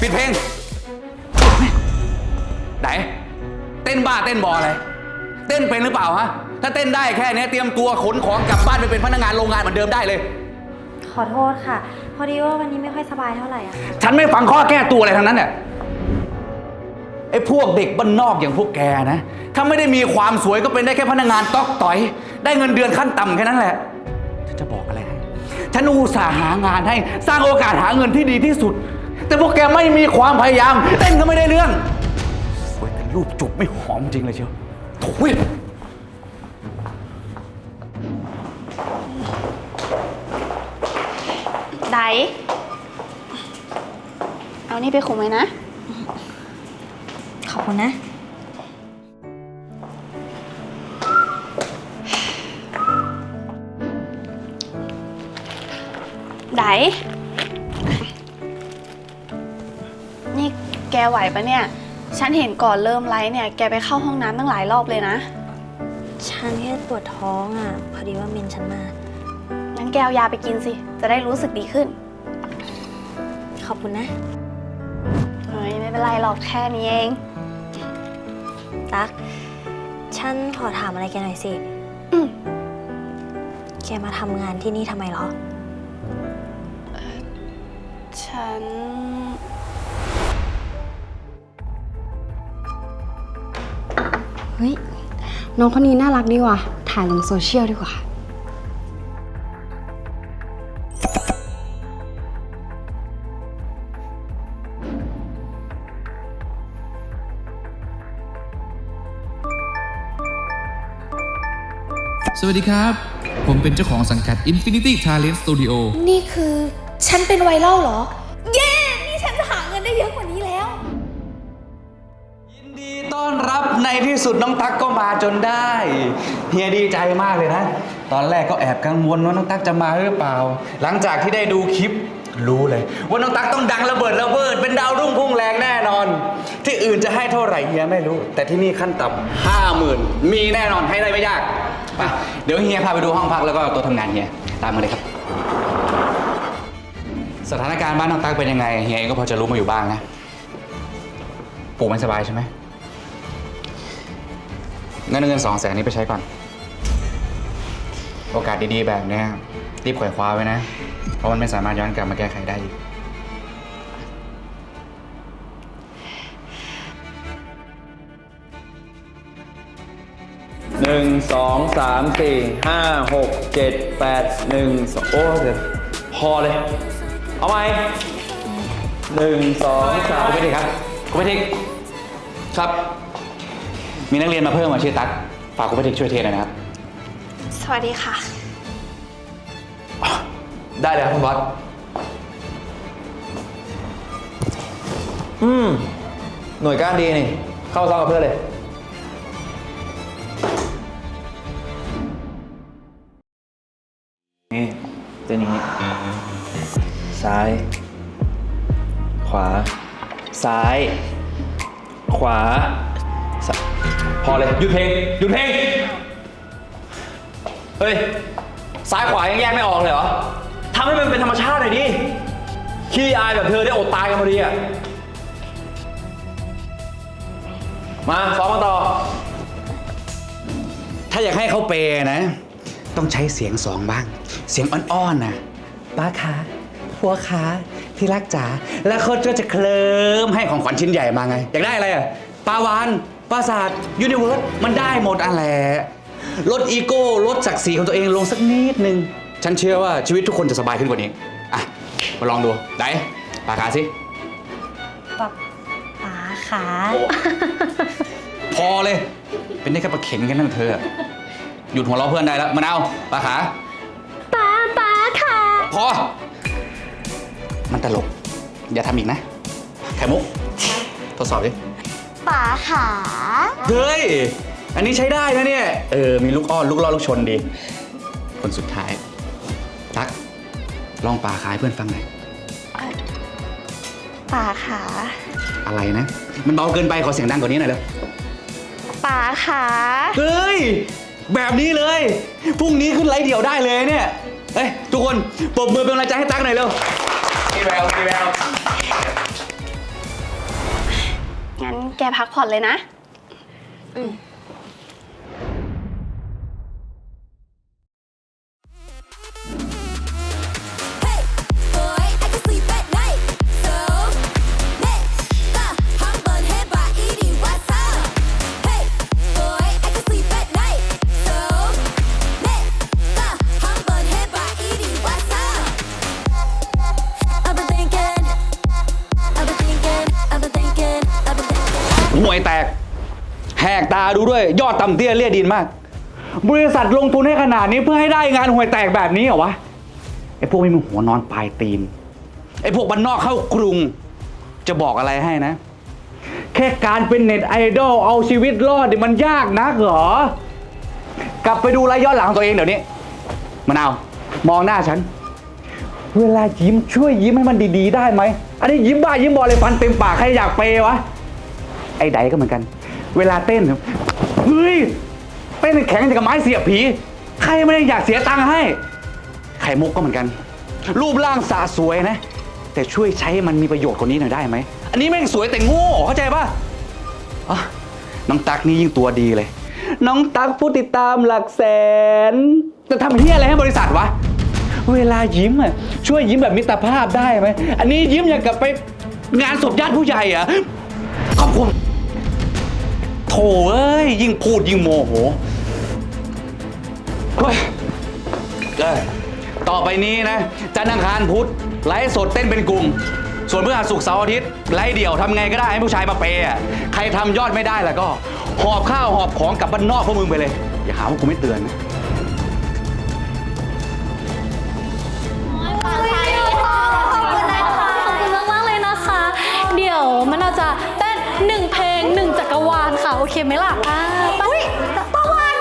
ปิดเพลง ไหน เต้นบ้าเต้นบออะไร เต้นเป็นหรือเปล่าฮะ ถ้าเต้นได้แค่เนี้ยเตรียมตัวขนของกลับบ้านไปเป็นพนักงานโรงงานเหมือนเดิมได้เลย ขอโทษค่ะ พอดีว่าวันนี้ไม่ค่อยสบายเท่าไหร่อะค่ะ ฉันไม่ฟังข้อแก้ตัวอะไรทั้งนั้นเนี่ยไอ้พวกเด็กบ้านนอกอย่างพวกแกนะ ถ้าไม่ได้มีความสวยก็เป็นได้แค่พนักงานต๊อกต่อย ได้เงินเดือนขั้นต่ำแค่นั้นแหละ ฉันจะบอกอะไรให้ ฉันอุตส่าห์หางานให้ สร้างโอกาสหาเงินที่ดีที่สุด แต่พวกแกไม่มีความพยายาม เต้นก็ไม่ได้เรื่อง สวยแต่รูปจุบไม่หอมจริงเลยเชียวโถุยไดเอานี่ไปขุมไว้นะ ขอบคุณนะ ได แกไหวปะเนี่ย ฉันเห็นก่อนเริ่มไลฟ์เนี่ย แกไปเข้าห้องน้ำตั้งหลายรอบเลยนะ ฉันแค่ปวดท้องอะพอดีว่าเมนฉันมา งั้นแกเอายาไปกินสิ จะได้รู้สึกดีขึ้น ขอบคุณนะเฮ้ยไม่เป็นไรหรอกแค่นี้เอง ตั๊กฉันขอถามอะไรแกหน่อยสิ อืม แกมาทำงานที่นี่ทำไมเหรอ ฉัน ฮ้ย น้องคนนี้น่ารักดีว่ะ ถ่ายลงโซเชียลดีกว่า สวัสดีครับ ผมเป็นเจ้าของสังกัด Infinity Talent Studio นี่คือ ฉันเป็นไวรัลเหรอ เย้ นี่ฉันจะหาเงินได้เยอะกว่านี้แล้วยิน ที่สุดน้องตั๊กก็มาจนได้ เฮียดีใจมากเลยนะ ตอนแรกก็แอบกังวลว่าน้องตั๊กจะมาหรือเปล่า หลังจากที่ได้ดูคลิปรู้เลย ว่าน้องตั๊กต้องดังระเบิดระเบิด เป็นดาวรุ่งพุ่งแรงแน่นอน ที่อื่นจะให้เท่าไหร่เฮียไม่รู้ แต่ที่นี่ขั้นต่ำห้าหมื่นมีแน่นอนให้ได้ไม่ยากไปเดี๋ยวเฮียพาไปดูห้องพักแล้วก็ตัวทำงานเฮียตามมาเลยครับ สถานการณ์บ้านน้องตั๊กเป็นยังไงเฮียเองก็พอจะรู้มาอยู่บ้างนะปู่ไม่สบายใช่ไหม งินเงินสองแสนนี้ไปใช้ก่อน โอกาสดีๆแบบเนี้ยรีบขวยคว้าไว้นะ เพราะมันไม่สามารถย้อนกลับมาแก้ไขได้อีก หนึ่งสองสามสี่ห้าหกเจ็ดแปดหนึ่งสองโอ้เดี๋ยวพอเลย เอาไหมหนึ่งสองสามคุณพิธิครับคุณพิธิครับ มีนักเรียนมาเพิ่มมาชื่อตั๊กฝากคุณพิธิช่วยเทหน่อยนะครับสวัสดีค่ะได้เลยครับคุณบอสอืม หน่วยก้านดีนี่ เข้าซ้อมกับเพื่อนเลย นี่ตัวนี้ ซ้าย ขวา ซ้าย ขวา ซ้ายพอเลยหยุดเพลงหยุดเพลง เฮ้ย ซ้ายขวายังแยกไม่ออกเลยเหรอทำให้มันเป็นธรรมชาติหน่อยดิขี้อายแบบเธอได้อดตายกันพอดีอะมาซ้อมกันต่อ ถ้าอยากให้เขาเปย์นะ ต้องใช้เสียงสองบ้าง เสียงอ่อนๆนะป้าคะพัวคะที่รักจ๋าแล้วเขาก็จะเคลิมให้ของขวัญชิ้นใหญ่มาไง อยากได้อะไรอะปลาวาน ปราสาทยูนิเวิร์สมันได้หมดอะไรลดอีโก้ลดศักดิ์ศรีของตัวเองลงสักนิดนึง ฉันเชื่อว่าชีวิตทุกคนจะสบายขึ้นกว่านี้ อะ มาลองดู ไหนปากกาสิป๊าป๋าขาพอเลย เป็นได้แค่ประเข็นกันนั่นเธออะหยุดหัวเราะเพื่อนได้แล้วมะนาวปลาขา ป๋าป๋าค่ะพอ มันตลก อย่าทำอีกนะ ไข่มุก ทดสอบดิ ป๋าขาเฮ้ย อันนี้ใช้ได้นะเนี่ย เออ มีลูกอ้อน ลูกล่อ ลูกชนดี คนสุดท้าย ตัก ลองปลาขายเพื่อนฟังหน่อยป่าขาอะไรนะ มันเบาเกินไป ขอเสียงดังกว่านี้หน่อยเร็วป่าขาเฮ้ย แบบนี้เลย พรุ่งนี้ขึ้นไลฟ์เดี่ยวได้เลยเนี่ย เอ้ย ทุกคน ปรบมือเป็นกำลังใจให้ตั๊กหน่อยเร็วพี่แววพี่แวว แกพักผ่อนเลยนะ อื ดูด้วย ยอดต่ำเตี้ยเลี่ยดินมาก บริษัทลงทุนให้ขนาดนี้เพื่อให้ได้งานห่วยแตกแบบนี้เหรอวะ ไอ้พวกไม่มีหัวนอนปลายตีน ไอ้พวกบ้านนอกเข้ากรุง จะบอกอะไรให้นะ แค่การเป็นเน็ตไอดอลเอาชีวิตรอดเนี่ยมันยากนักเหรอ กลับไปดูรายย้อนหลังของตัวเองเดี๋ยวนี้มะนาว มองหน้าฉัน เวลายิ้มช่วยยิ้มให้มันดีๆ ได้ไหม อันนี้ยิ้มบ้ายิ้มบอเลยฟันเต็มปากใครอยากเปย์วะ ไอ้ไดก็เหมือนกัน เวลาเต้นเนี่ยเฮ้ยเต้นแข็งอย่างกับไม้เสียบผี ใครไม่ได้อยากเสียตังค์ให้ ไข่มุกก็เหมือนกัน รูปร่างสาสวยนะ แต่ช่วยใช้ให้มันมีประโยชน์กว่านี้หน่อยได้ไหม อันนี้แม่งสวยแต่โง่เข้าใจป่ะอะน้องตักนี่ยิ่งตัวดีเลย น้องตักผู้ติดตามหลักแสนจะทำเฮียอะไรให้บริษัทวะ เวลายิ้มอะช่วยยิ้มแบบมิตรภาพได้ไหม อันนี้ยิ้มอย่างกับไปงานศพญาติผู้ใหญ่อะขอบคุณ โถเอ้ย ยิ่งพูดยิ่งโมโหเฮ้ยเอ้ยต่อไปนี้นะ จันทร์อังคารพุธไลฟ์สดเต้นเป็นกลุ่ม ส่วนเพื่อศุกร์เสาร์อาทิตย์ไลฟ์เดี่ยวทำไงก็ได้ให้ผู้ชายมาเปย์อะใครทำยอดไม่ได้แล้วก็ หอบข้าวหอบของกลับบ้านนอกพวกมึงไปเลย อย่าหาว่ากูไม่เตือนนะ ขอบคุณนะคะขอบคุณมากๆเลยนะคะ เดี๋ยวมันอาจจะ หนึ่งเพลงหนึ่งจักรวาลค่ะ โอเคไหมล่ะอ่าไปอุ้ยตะวัน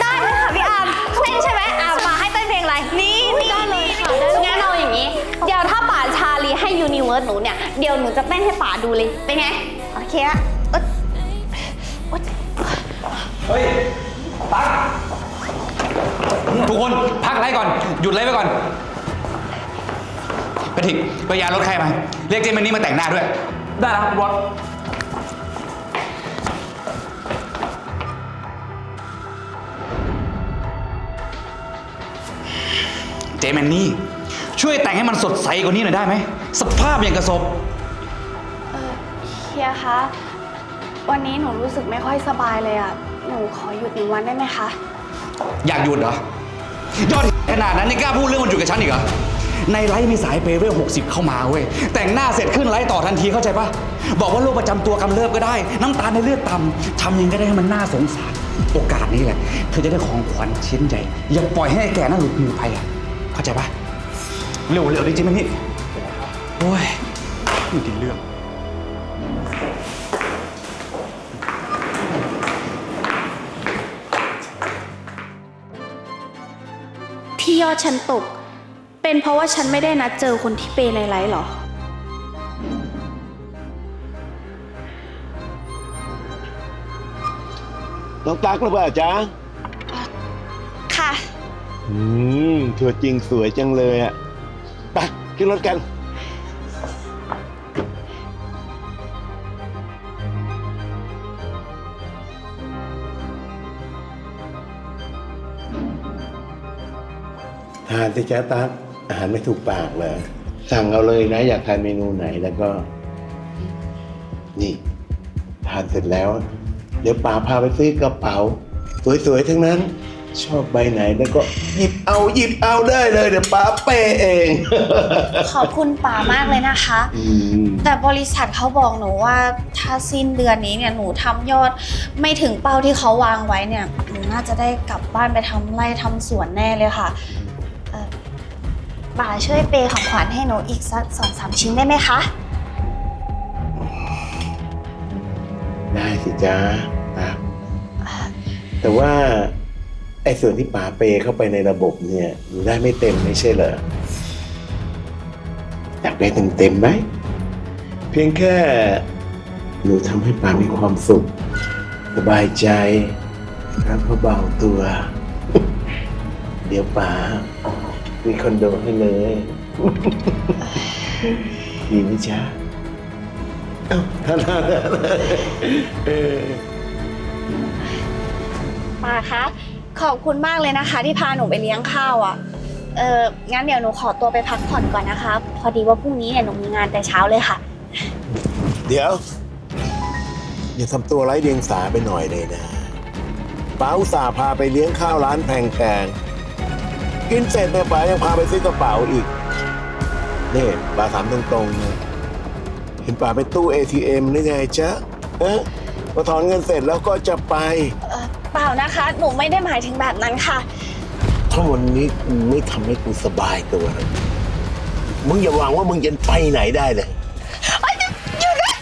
ได้เลยค่ะพี่อาร์มเต้นใช่ไหมอาร์มมาให้เต้นเพลงอะไร นี่นี่ได้เลยค่ะได้เลยงั้นเอาอย่างนี้ เดี๋ยวถ้าป่าชาลีให้ยูนิเวิร์สหนูเนี่ย เดี๋ยวหนูจะเต้นให้ป่าดูเลย เป็นไง โอเคละเอ้ยโอ๊ยเฮ้ยตั๊กทุกคนพักไลฟ์ก่อน หยุดไลฟ์ไปก่อนกระถิกไปยารถใครมา เรียกเจมันนี่มาแต่งหน้าด้วย ได้แล้วครับบอส เจแมนนี่ ช่วยแต่งให้มันสดใสกว่านี้หน่อยได้ไหม สภาพอย่างกระสบเออเฮียคะ วันนี้หนูรู้สึกไม่ค่อยสบายเลยอะหนูขอหยุดหนึ่งวันได้ไหมคะ อยากหยุดเหรอ ยอดขนาดนั้นยังกล้าพูดเรื่องวันหยุดกับฉันอีกเหรอ ในไลฟ์มีสายเปย์เวล60 เข้ามาเว้ย แต่งหน้าเสร็จขึ้นไลฟ์ต่อทันทีเข้าใจปะบอกว่าโรคประจำตัวกำเริบก็ได้ น้ำตาลในเลือดต่ำทำยังไงก็ได้ให้มันน่าสงสาร โอกาสนี้แหละ เธอจะได้ของขวัญชิ้นใหญ่ อย่าปล่อยให้ไอ้แก่นั่นหลุดมือไปอะ เข้าใจปะเร็วเร็วดิจิมันนี่โอ้ยไม่กินเรื่อง ที่ยอดฉันตก เป็นเพราะว่าฉันไม่ได้นัดเจอคนที่เปย์ในไลฟ์เหรอ น้องตั๊กหรือเปล่าจ๊ะค่ะ อืมตัวจริงสวยจังเลยอะไปขึ้นรถกัน ทานสิจ๊ะตั๊กอาหารไม่ถูกปากเลย สั่งเอาเลยนะ อยากทานเมนูไหนแล้วก็ นี่ ทานเสร็จแล้ว เดี๋ยวป๋าพาไปซื้อกระเป๋า สวยๆทั้งนั้น ชอบใบไหนแล้วก็หยิบเอาหยิบเอาได้เลยเดี๋ยวป๋าเปย์เอง ขอบคุณป๋ามากเลยนะคะ อืมแต่บริษัทเขาบอกหนูว่าถ้าสิ้นเดือนนี้เนี่ยหนูทำยอดไม่ถึงเป้าที่เขาวางไว้เนี่ยหนูน่าจะได้กลับบ้านไปทำไร่ทำสวนแน่เลยค่ะเอ่อป๋าช่วยเปย์ของขวัญให้หนูอีกสักสองสามชิ้นได้ไหมคะ ได้สิจ๊ะตั๊กแต่ว่า ไอ้ส่วนที่ป๋าเปย์เข้าไปในระบบเนี่ยหนูได้ไม่เต็มไม่ใช่เหรออยากได้เต็มเต็มๆไหม เพียงแค่หนูทำให้ป๋ามีความสุข สบายใจแล้วก็เบาตัว เดี๋ยวป๋ามีคอนโดให้เลย ดีไหมจ๊ะเอ้าท่านเออ ป้าคะ ขอบคุณมากเลยนะคะ ที่พาหนูไปเลี้ยงข้าวอะ เอองั้นเดี๋ยวหนูขอตัวไปพักผ่อนก่อนนะคะ พอดีว่าพรุ่งนี้เนี่ยหนูมีงานแต่เช้าเลยค่ะ เดี๋ยว อย่าทำตัวไร้เดียงสาไปหน่อยเลยนะป้าอุตส่าห์พาไปเลี้ยงข้าวร้านแพงๆกินเสร็จเนี่ยป้ายังพาไปซื้อกระเป๋าอีกนี่ป้าถามตรงๆนะเห็นป้าไปตู้ ATM หรือไงจ๊ะเอ๊ะพอถอนเงินเสร็จแล้วก็จะไป เอ่อเปล่านะคะ หนูไม่ได้หมายถึงแบบนั้นค่ะ ถ้าวันนี้กูไม่ทำให้กูสบายตัวนะมึงอย่าหวังว่ามึงจะไปไหนได้เลย เอ้ยหยุดนะ